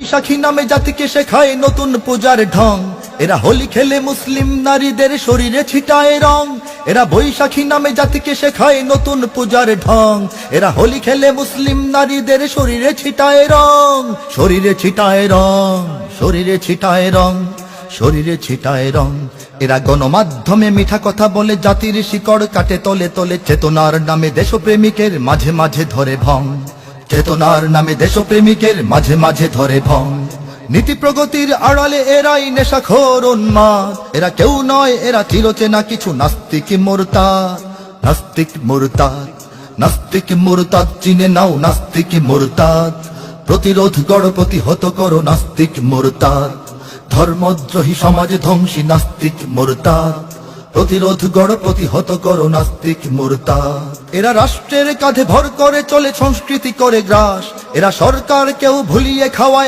বৈশাখী নামে জাতিকে শেখায় নতুন পূজার ঢং। এরা হোলি খেলে মুসলিম নারীদের শরীরে ছিটায় রং। এরা বৈশাখী নামে জাতিকে শেখায় নতুন পূজার ঢং। এরা হোলি খেলে মুসলিম নারীদের শরীরে ছিটায় রং। শরীরে ছিটায় রং, শরীরে ছিটায় রং, শরীরে ছিটায় রং। এরা গণমাধ্যমে মিঠা কথা বলে জাতির শিকড় কাটে তলে তলে চেতনার নামে দেশপ্রেমিকের মাঝে মাঝে ধরে ভং। চেতনার নামে দেশপ্রেমিকের মাঝে মাঝে ধরে ভং নীতি প্রগতির আড়ালে এরাই নেশাখোর উন্মাদ। এরা কেউ নয়, এরা চিরচেনা কিছু নাস্তিক মোরতাদ। নাস্তিক মোরতাদ নাস্তিক মোরতাদ চিনে নাও নাস্তিক মোরতাদ। প্রতিরোধ গড় প্রতিহত করো নাস্তিক মোরতাদ। ধর্মদ্রোহী সমাজ ধ্বংসী নাস্তিক মোরতাদ। প্রতিরোধ গড়, প্রতিহত করো নাস্তিক মোরতা। এরা রাষ্ট্রের কাঁধে ভর করে চলে, সংস্কৃতি করে গ্রাস। এরা সরকার কেউ ভুলিয়ে খাওয়ায়